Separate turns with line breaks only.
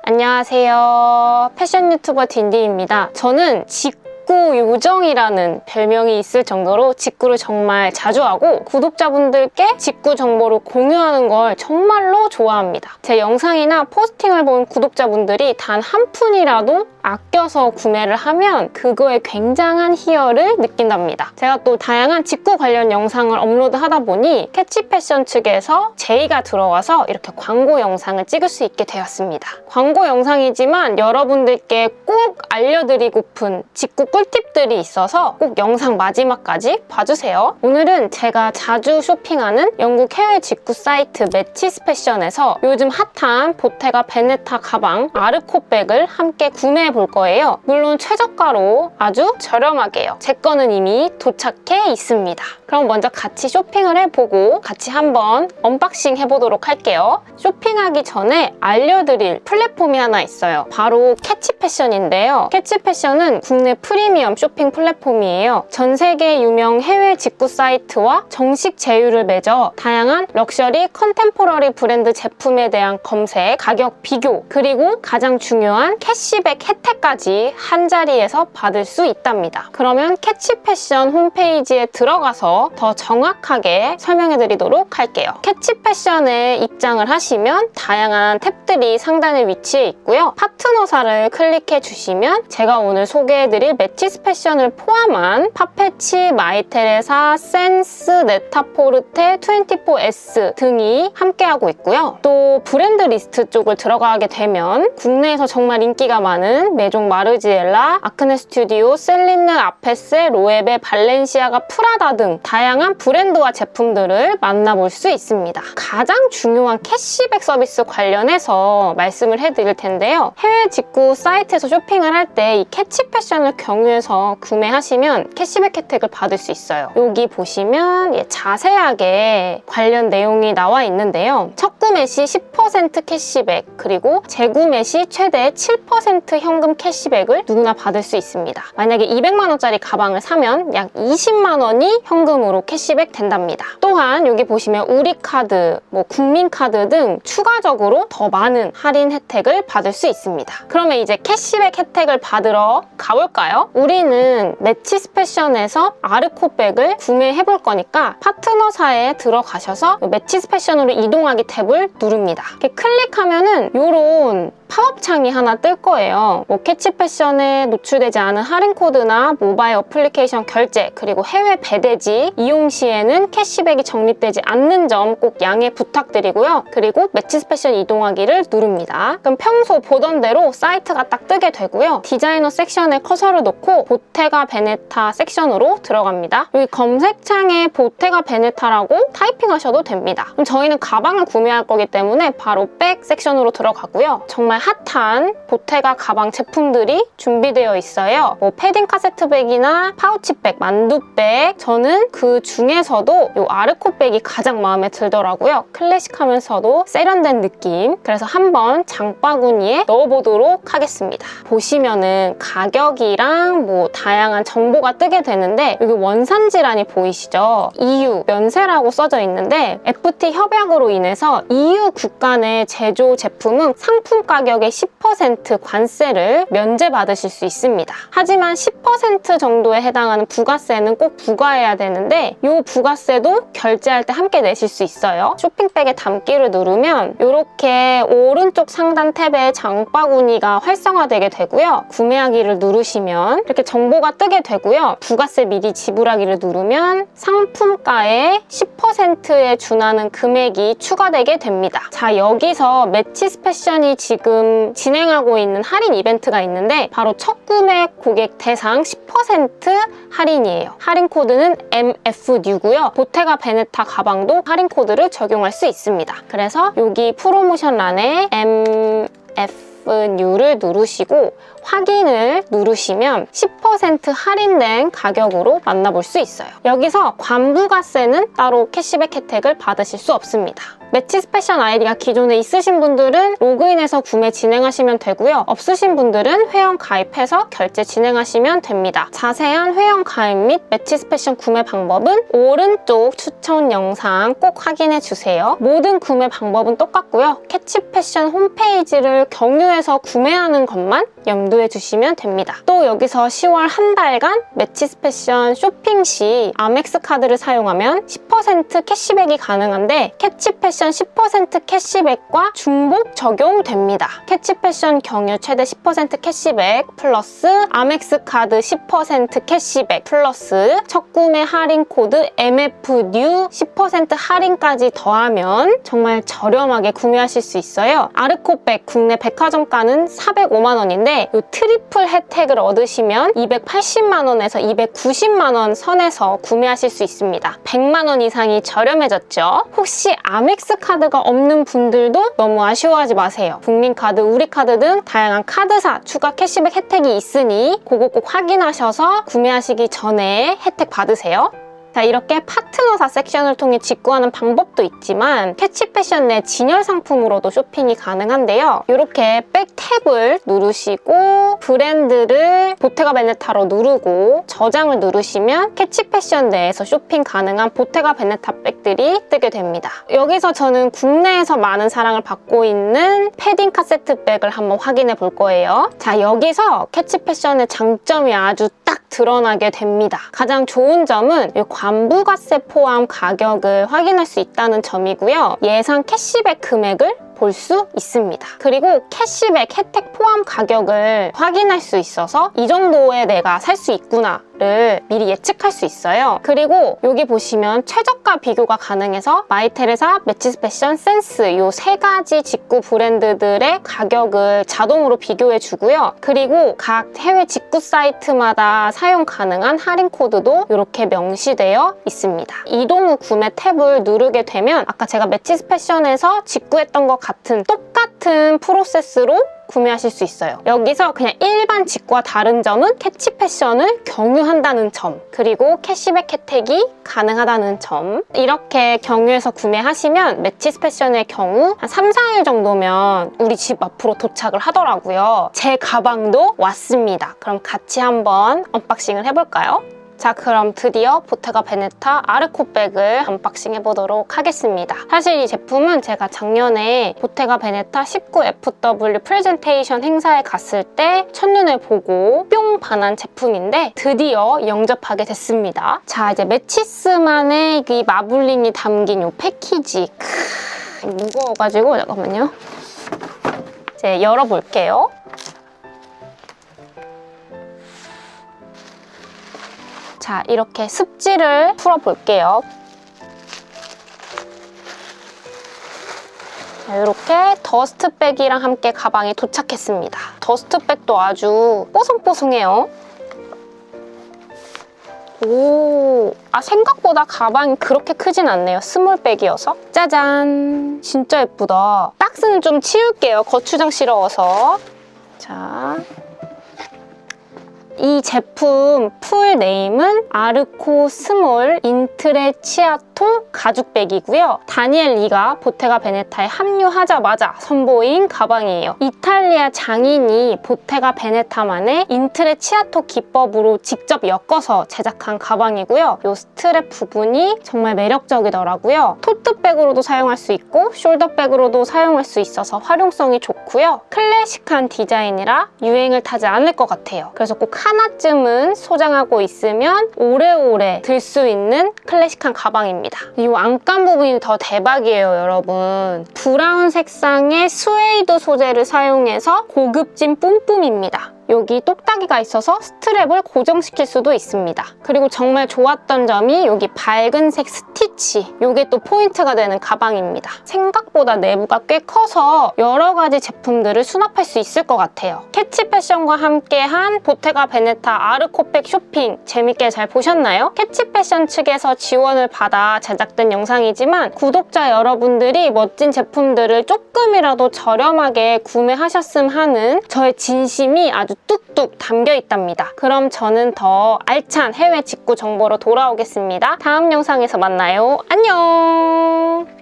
안녕하세요. 패션 유튜버 딘디입니다. 저는 직구 요정이라는 별명이 있을 정도로 직구를 정말 자주 하고 구독자분들께 직구 정보를 공유하는 걸 정말로 좋아합니다. 제 영상이나 포스팅을 본 구독자분들이 단 한 푼이라도 아껴서 구매를 하면 그거에 굉장한 희열을 느낀답니다. 제가 또 다양한 직구 관련 영상을 업로드하다 보니 캐치 패션 측에서 제의가 들어와서 이렇게 광고 영상을 찍을 수 있게 되었습니다. 광고 영상이지만 여러분들께 꼭 알려드리고픈 직구 꿀팁들이 있어서 꼭 영상 마지막까지 봐주세요. 오늘은 제가 자주 쇼핑하는 영국 해외 직구 사이트 매치스 패션에서 요즘 핫한 보테가 베네타 가방 아르코 백을 함께 구매해 볼 거예요. 물론 최저가로 아주 저렴하게요. 제 거는 이미 도착해 있습니다. 그럼 먼저 같이 쇼핑을 해보고 같이 한번 언박싱 해보도록 할게요. 쇼핑하기 전에 알려드릴 플랫폼이 하나 있어요. 바로 캐치 패션인데요. 캐치 패션은 국내 프리미엄 쇼핑 플랫폼이에요. 전 세계 유명 해외 직구 사이트와 정식 제휴를 맺어 다양한 럭셔리 컨템포러리 브랜드 제품에 대한 검색, 가격 비교, 그리고 가장 중요한 캐시백 혜택 까지 한 자리에서 받을 수 있답니다. 그러면 캐치 패션 홈페이지에 들어가서 더 정확하게 설명해 드리도록 할게요. 캐치 패션에 입장을 하시면 다양한 탭들이 상단에 위치해 있고요. 파트너사를 클릭해 주시면 제가 오늘 소개해 드릴 매치스 패션을 포함한 파페치, 마이테레사, 센스, 네타포르테, 24S 등이 함께하고 있고요. 또 브랜드 리스트 쪽을 들어가게 되면 국내에서 정말 인기가 많은 메종 마르지엘라, 아크네 스튜디오, 셀린느, 아페세, 로에베, 발렌시아가, 프라다 등 다양한 브랜드와 제품들을 만나볼 수 있습니다. 가장 중요한 캐시백 서비스 관련해서 말씀을 해드릴 텐데요. 해외 직구 사이트에서 쇼핑을 할 때 이 캐치 패션을 경유해서 구매하시면 캐시백 혜택을 받을 수 있어요. 여기 보시면 예, 자세하게 관련 내용이 나와 있는데요. 첫 구매 시 10% 캐시백 그리고 재구매 시 최대 7% 현금 캐시백을 누구나 받을 수 있습니다. 만약에 200만 원짜리 가방을 사면 약 20만 원이 현금으로 캐시백 된답니다. 또한 여기 보시면 우리카드, 뭐 국민카드 등 추가적으로 더 많은 할인 혜택을 받을 수 있습니다. 그러면 이제 캐시백 혜택을 받으러 가볼까요? 우리는 매치스 패션에서 아르코백을 구매해 볼 거니까 파트너사에 들어가셔서 매치스 패션으로 이동하기 탭을 누릅니다. 이렇게 클릭하면은 이런 팝업 창이 하나 뜰 거예요. 뭐 캐치 패션에 노출되지 않은 할인 코드나 모바일 어플리케이션 결제 그리고 해외 배대지 이용 시에는 캐시백이 적립되지 않는 점 꼭 양해 부탁드리고요. 그리고 매치스 패션 이동하기를 누릅니다. 그럼 평소 보던 대로 사이트가 딱 뜨게 되고요. 디자이너 섹션에 커서를 놓고 보테가 베네타 섹션으로 들어갑니다. 여기 검색창에 보테가 베네타라고 타이핑하셔도 됩니다. 그럼 저희는 가방을 구매할 거기 때문에 바로 백 섹션으로 들어가고요. 정말 핫한 보테가 가방 제품들이 준비되어 있어요. 뭐 패딩 카세트백이나 파우치백, 만두백 저는 그 중에서도 이 아르코백이 가장 마음에 들더라고요. 클래식하면서도 세련된 느낌. 그래서 한번 장바구니에 넣어보도록 하겠습니다. 보시면은 가격이랑 뭐 다양한 정보가 뜨게 되는데 여기 원산지란이 보이시죠? EU 면세라고 써져 있는데 FT 협약으로 인해서 EU 국가 내 제조 제품은 상품 가격의 10% 관세를 면제받으실 수 있습니다. 하지만 10% 정도에 해당하는 부가세는 꼭 부과해야 되는데 이 부가세도 결제할 때 함께 내실 수 있어요. 쇼핑백에 담기를 누르면 이렇게 오른쪽 상단 탭에 장바구니가 활성화되게 되고요. 구매하기를 누르시면 이렇게 정보가 뜨게 되고요. 부가세 미리 지불하기를 누르면 상품가의 10%에 준하는 금액이 추가되게 됩니다. 자 여기서 매치스 패션이 지금 진행하고 있는 할인 이벤트가 있는데 바로 첫 구매 고객 대상 10% 할인이에요. 할인 코드는 MFNew고요. 보테가 베네타 가방도 할인 코드를 적용할 수 있습니다. 그래서 여기 프로모션 란에 MF New를 누르시고 확인을 누르시면 10% 할인된 가격으로 만나볼 수 있어요. 여기서 관부가세는 따로 캐시백 혜택을 받으실 수 없습니다. 매치스 패션 아이디가 기존에 있으신 분들은 로그인해서 구매 진행하시면 되고요. 없으신 분들은 회원 가입해서 결제 진행하시면 됩니다. 자세한 회원 가입 및 매치스 패션 구매 방법은 오른쪽 추천 영상 꼭 확인해 주세요. 모든 구매 방법은 똑같고요. 캐치 패션 홈페이지를 경유해서 구매하는 것만 염두에 두시면 됩니다. 또 여기서 10월 한 달간 매치스 패션 쇼핑 시 아멕스 카드를 사용하면 10% 캐시백이 가능한데 캐치 패션 10% 캐시백과 중복 적용됩니다. 캐치 패션 경유 최대 10% 캐시백 플러스 아멕스 카드 10% 캐시백 플러스 첫 구매 할인 코드 MFNEW 10% 할인까지 더하면 정말 저렴하게 구매하실 수 있어요. 아르코백 국내 백화점가는 405만 원인데 이 트리플 혜택을 얻으시면 280만 원에서 290만 원 선에서 구매하실 수 있습니다. 100만 원 이상이 저렴해졌죠. 혹시 아멕스 카드가 없는 분들도 너무 아쉬워하지 마세요. 국민카드, 우리카드 등 다양한 카드사 추가 캐시백 혜택이 있으니 그거 꼭 확인하셔서 구매하시기 전에 혜택 받으세요. 자 이렇게 파트너사 섹션을 통해 직구하는 방법도 있지만 캐치 패션 내 진열 상품으로도 쇼핑이 가능한데요. 이렇게 백 탭을 누르시고 브랜드를 보테가 베네타로 누르고 저장을 누르시면 캐치 패션 내에서 쇼핑 가능한 보테가 베네타 백들이 뜨게 됩니다. 여기서 저는 국내에서 많은 사랑을 받고 있는 패딩 카세트 백을 한번 확인해 볼 거예요. 자 여기서 캐치 패션의 장점이 아주 딱 드러나게 됩니다. 가장 좋은 점은 이 관부가세 포함 가격을 확인할 수 있다는 점이고요. 예상 캐시백 금액을 볼 수 있습니다. 그리고 캐시백 혜택 포함 가격을 확인할 수 있어서 이 정도에 내가 살 수 있구나를 미리 예측할 수 있어요. 그리고 여기 보시면 최저가 비교가 가능해서 마이테레사, 매치스 패션, 센스 이 세 가지 직구 브랜드들의 가격을 자동으로 비교해 주고요. 그리고 각 해외 직구 사이트마다 사용 가능한 할인 코드도 이렇게 명시되어 있습니다. 이동 후 구매 탭을 누르게 되면 아까 제가 매치스 패션에서 직구했던 것 같은 똑같은 프로세스로 구매하실 수 있어요. 여기서 그냥 일반 직구와 다른 점은 캐치 패션을 경유한다는 점, 그리고 캐시백 혜택이 가능하다는 점. 이렇게 경유해서 구매하시면 매치스 패션의 경우 한 3, 4일 정도면 우리 집 앞으로 도착을 하더라고요. 제 가방도 왔습니다. 그럼 같이 한번 언박싱을 해볼까요? 자 그럼 드디어 보테가 베네타 아르코백을 언박싱 해보도록 하겠습니다. 사실 이 제품은 제가 작년에 보테가 베네타 19FW 프레젠테이션 행사에 갔을 때 첫눈에 보고 뿅 반한 제품인데 드디어 영접하게 됐습니다. 자 이제 매치스만의 이 마블링이 담긴 이 패키지 크, 무거워가지고 잠깐만요. 이제 열어볼게요. 자, 이렇게 습지를 풀어볼게요. 자, 이렇게 더스트백이랑 함께 가방이 도착했습니다. 더스트백도 아주 뽀송뽀송해요. 오, 아 생각보다 가방이 그렇게 크진 않네요. 스몰백이어서. 짜잔, 진짜 예쁘다. 박스는 좀 치울게요. 거추장스러워서. 자, 이 제품 풀 네임은 아르코 스몰 인트레치아 토 가죽백이고요. 다니엘 리가 보테가 베네타에 합류하자마자 선보인 가방이에요. 이탈리아 장인이 보테가 베네타만의 인트레 치아토 기법으로 직접 엮어서 제작한 가방이고요. 이 스트랩 부분이 정말 매력적이더라고요. 토트백으로도 사용할 수 있고 숄더백으로도 사용할 수 있어서 활용성이 좋고요. 클래식한 디자인이라 유행을 타지 않을 것 같아요. 그래서 꼭 하나쯤은 소장하고 있으면 오래오래 들 수 있는 클래식한 가방입니다. 이 안감 부분이 더 대박이에요, 여러분. 브라운 색상의 스웨이드 소재를 사용해서 고급진 뿜뿜입니다. 여기 똑딱이가 있어서 스트랩을 고정시킬 수도 있습니다. 그리고 정말 좋았던 점이 여기 밝은색 스티치 이게 또 포인트가 되는 가방입니다. 생각보다 내부가 꽤 커서 여러 가지 제품들을 수납할 수 있을 것 같아요. 캐치 패션과 함께한 보테가 베네타 아르코백 쇼핑 재밌게 잘 보셨나요? 캐치 패션 측에서 지원을 받아 제작된 영상이지만 구독자 여러분들이 멋진 제품들을 조금이라도 저렴하게 구매하셨음 하는 저의 진심이 아주 뚝뚝 담겨 있답니다. 그럼 저는 더 알찬 해외 직구 정보로 돌아오겠습니다. 다음 영상에서 만나요. 안녕!